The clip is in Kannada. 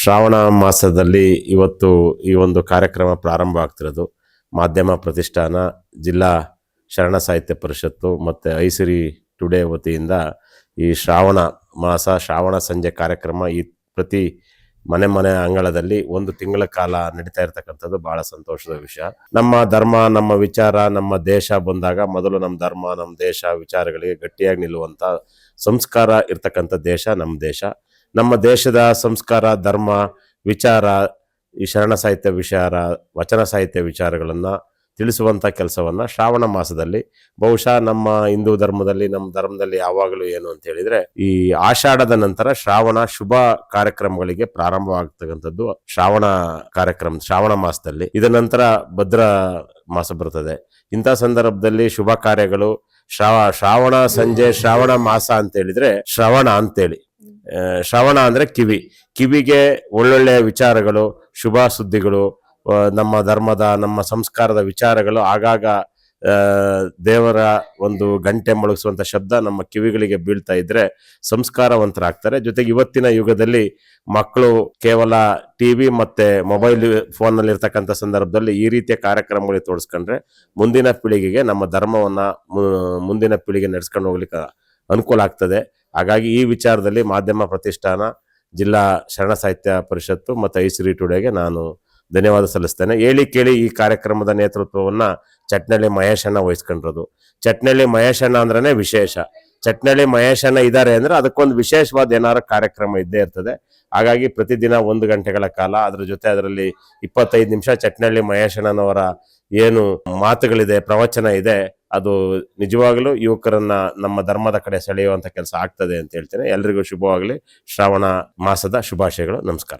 ಶ್ರಾವಣ ಮಾಸದಲ್ಲಿ ಇವತ್ತು ಈ ಒಂದು ಕಾರ್ಯಕ್ರಮ ಪ್ರಾರಂಭ ಆಗ್ತಿರೋದು. ಮಾಧ್ಯಮ ಪ್ರತಿಷ್ಠಾನ, ಜಿಲ್ಲಾ ಶರಣ ಸಾಹಿತ್ಯ ಪರಿಷತ್ತು ಮತ್ತು ಐಸಿರಿ ಟುಡೇ ವತಿಯಿಂದ ಈ ಶ್ರಾವಣ ಮಾಸ, ಶ್ರಾವಣ ಸಂಜೆ ಕಾರ್ಯಕ್ರಮ ಈ ಪ್ರತಿ ಮನೆ ಮನೆ ಅಂಗಳದಲ್ಲಿ ಒಂದು ತಿಂಗಳ ಕಾಲ ನಡೀತಾ ಇರತಕ್ಕಂಥದ್ದು ಬಹಳ ಸಂತೋಷದ ವಿಷಯ. ನಮ್ಮ ಧರ್ಮ, ನಮ್ಮ ವಿಚಾರ, ನಮ್ಮ ದೇಶ ಬಂದಾಗ ಮೊದಲು ನಮ್ಮ ಧರ್ಮ, ನಮ್ಮ ದೇಶ ವಿಚಾರಗಳಿಗೆ ಗಟ್ಟಿಯಾಗಿ ನಿಲ್ಲುವಂಥ ಸಂಸ್ಕಾರ ಇರ್ತಕ್ಕಂಥ ದೇಶ, ನಮ್ಮ ದೇಶ. ನಮ್ಮ ದೇಶದ ಸಂಸ್ಕಾರ, ಧರ್ಮ, ವಿಚಾರ, ಈ ಶರಣ ಸಾಹಿತ್ಯ ವಿಚಾರ, ವಚನ ಸಾಹಿತ್ಯ ವಿಚಾರಗಳನ್ನು ತಿಳಿಸುವಂಥ ಕೆಲಸವನ್ನು ಶ್ರಾವಣ ಮಾಸದಲ್ಲಿ ಬಹುಶಃ ನಮ್ಮ ಹಿಂದೂ ಧರ್ಮದಲ್ಲಿ, ನಮ್ಮ ಧರ್ಮದಲ್ಲಿ ಯಾವಾಗಲೂ ಏನು ಅಂತ ಹೇಳಿದ್ರೆ ಈ ಆಷಾಢದ ನಂತರ ಶ್ರಾವಣ ಶುಭ ಕಾರ್ಯಕ್ರಮಗಳಿಗೆ ಪ್ರಾರಂಭವಾಗ್ತಕ್ಕಂಥದ್ದು ಶ್ರಾವಣ ಕಾರ್ಯಕ್ರಮ, ಶ್ರಾವಣ ಮಾಸದಲ್ಲಿ. ಇದರ ನಂತರ ಭದ್ರ ಮಾಸ ಬರ್ತದೆ. ಇಂಥ ಸಂದರ್ಭದಲ್ಲಿ ಶುಭ ಕಾರ್ಯಗಳು ಶ್ರಾವ ಶ್ರಾವಣ ಸಂಜೆ, ಶ್ರಾವಣ ಮಾಸ ಅಂತ ಹೇಳಿದ್ರೆ ಶ್ರವಣ ಅಂತೇಳಿ. ಶ್ರವಣ ಅಂದರೆ ಕಿವಿ. ಕಿವಿಗೆ ಒಳ್ಳೊಳ್ಳೆಯ ವಿಚಾರಗಳು, ಶುಭ ಸುದ್ದಿಗಳು ನಮ್ಮ ಧರ್ಮದ, ನಮ್ಮ ಸಂಸ್ಕಾರದ ವಿಚಾರಗಳು, ಆಗಾಗ ದೇವರ ಒಂದು ಗಂಟೆ ಮೊಳಗಿಸುವಂಥ ಶಬ್ದ ನಮ್ಮ ಕಿವಿಗಳಿಗೆ ಬೀಳ್ತಾ ಇದ್ರೆ ಸಂಸ್ಕಾರವಂತರಾಗ್ತಾರೆ. ಜೊತೆಗೆ ಇವತ್ತಿನ ಯುಗದಲ್ಲಿ ಮಕ್ಕಳು ಕೇವಲ ಟಿವಿ ಮತ್ತೆ ಮೊಬೈಲ್ ಫೋನ್ನಲ್ಲಿ ಇರ್ತಕ್ಕಂಥ ಸಂದರ್ಭದಲ್ಲಿ ಈ ರೀತಿಯ ಕಾರ್ಯಕ್ರಮಗಳಿಗೆ ತೋರಿಸ್ಕೊಂಡ್ರೆ ಮುಂದಿನ ಪೀಳಿಗೆಗೆ ನಮ್ಮ ಧರ್ಮವನ್ನ ಮುಂದಿನ ಪೀಳಿಗೆ ನಡೆಸ್ಕೊಂಡು ಹೋಗ್ಲಿಕ್ಕೆ ಅನುಕೂಲ ಆಗ್ತದೆ. ಹಾಗಾಗಿ ಈ ವಿಚಾರದಲ್ಲಿ ಮಾಧ್ಯಮ ಪ್ರತಿಷ್ಠಾನ ಜಿಲ್ಲಾ ಶರಣ ಸಾಹಿತ್ಯ ಪರಿಷತ್ತು ಮತ್ತು ಐಸಿರಿ ಟುಡೆಗೆ ನಾನು ಧನ್ಯವಾದ ಸಲ್ಲಿಸ್ತೇನೆ. ಹೇಳಿ ಕೇಳಿ ಈ ಕಾರ್ಯಕ್ರಮದ ನೇತೃತ್ವವನ್ನು ಚಟ್ನಳ್ಳಿ ಮಹೇಶಣ್ಣ ವಹಿಸ್ಕೊಂಡಿರೋದು. ಚಟ್ನಳ್ಳಿ ಮಹೇಶಣ್ಣ ಅಂದ್ರೇನೆ ವಿಶೇಷ. ಚಟ್ನಳ್ಳಿ ಮಹೇಶಣ್ಣ ಇದ್ದಾರೆ ಅಂದ್ರೆ ಅದಕ್ಕೊಂದು ವಿಶೇಷವಾದ ಏನಾದ್ರು ಕಾರ್ಯಕ್ರಮ ಇದ್ದೇ ಇರ್ತದೆ. ಹಾಗಾಗಿ ಪ್ರತಿದಿನ ಒಂದು ಗಂಟೆಗಳ ಕಾಲ ಅದರ ಜೊತೆ ಅದರಲ್ಲಿ ಇಪ್ಪತ್ತೈದು ನಿಮಿಷ ಚಟ್ನಳ್ಳಿ ಮಹೇಶಣ್ಣನವರ ಏನು ಮಾತುಗಳಿದೆ, ಪ್ರವಚನ ಇದೆ ಅದು ನಿಜವಾಗಲೂ ಯುವಕರನ್ನ ನಮ್ಮ ಧರ್ಮದ ಕಡೆ ಸೆಳೆಯುವಂತ ಕೆಲಸ ಆಗ್ತದೆ ಅಂತ ಹೇಳ್ತೇನೆ. ಎಲ್ರಿಗೂ ಶುಭವಾಗಲಿ. ಶ್ರಾವಣ ಮಾಸದ ಶುಭಾಶಯಗಳು. ನಮಸ್ಕಾರ.